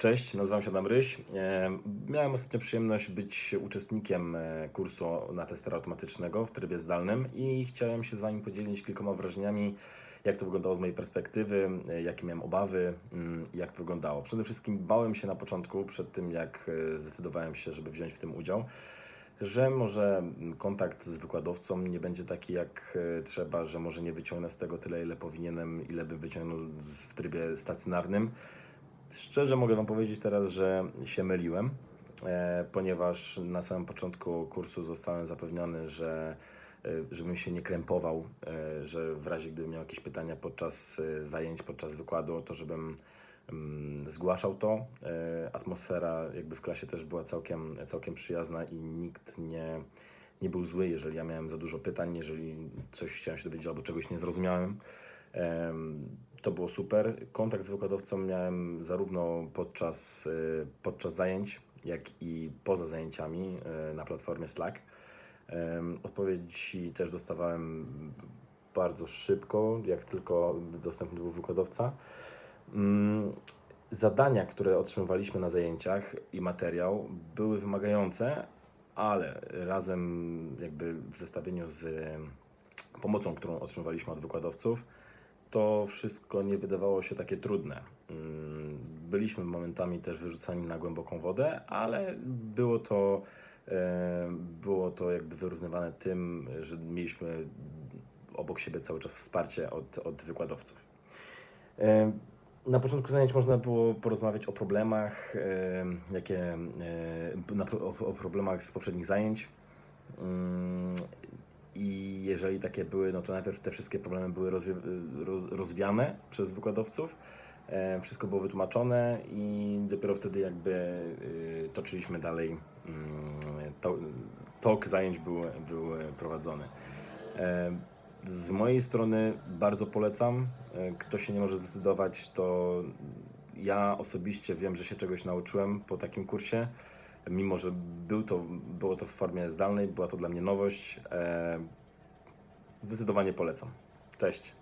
Cześć, nazywam się Adam Ryś. E, Miałem ostatnio przyjemność być uczestnikiem e, kursu na testera automatycznego w trybie zdalnym i chciałem się z Wami podzielić kilkoma wrażeniami, jak to wyglądało z mojej perspektywy, e, jakie miałem obawy mm, jak to wyglądało. Przede wszystkim bałem się na początku, przed tym jak zdecydowałem się, żeby wziąć w tym udział, że może kontakt z wykładowcą nie będzie taki jak trzeba, że może nie wyciągnę z tego tyle, ile powinienem, ile bym wyciągnął w trybie stacjonarnym. Szczerze mogę Wam powiedzieć teraz, że się myliłem, e, ponieważ na samym początku kursu zostałem zapewniony, że e, żebym się nie krępował, e, że w razie gdybym miał jakieś pytania podczas zajęć, podczas wykładu, to żebym mm, zgłaszał to. Atmosfera jakby w klasie też była całkiem, całkiem przyjazna i nikt nie, nie był zły, jeżeli ja miałem za dużo pytań, jeżeli coś chciałem się dowiedzieć albo czegoś nie zrozumiałem. To było super. Kontakt z wykładowcą miałem zarówno podczas, y, podczas zajęć, jak i poza zajęciami y, na platformie Slack. Odpowiedzi też dostawałem bardzo szybko, jak tylko dostępny był wykładowca. Mm, Zadania, które otrzymywaliśmy na zajęciach i materiał były wymagające, ale razem jakby w zestawieniu z pomocą, którą otrzymywaliśmy od wykładowców, to wszystko nie wydawało się takie trudne. Mm, Byliśmy momentami też wyrzucani na głęboką wodę, ale było to, e, było to jakby wyrównywane tym, że mieliśmy obok siebie cały czas wsparcie od, od wykładowców. E, Na początku zajęć można było porozmawiać o problemach, e, jakie, o, o problemach z poprzednich zajęć. I jeżeli takie były, no to najpierw te wszystkie problemy były rozwie, roz, rozwiane przez wykładowców. E, wszystko było wytłumaczone i dopiero wtedy jakby y, toczyliśmy dalej. mm, To, tok zajęć był, był prowadzony. E, z mojej strony bardzo polecam. E, Kto się nie może zdecydować, to ja osobiście wiem, że się czegoś nauczyłem po takim kursie. Mimo, że był to, było to w formie zdalnej, była to dla mnie nowość. Zdecydowanie polecam. Cześć.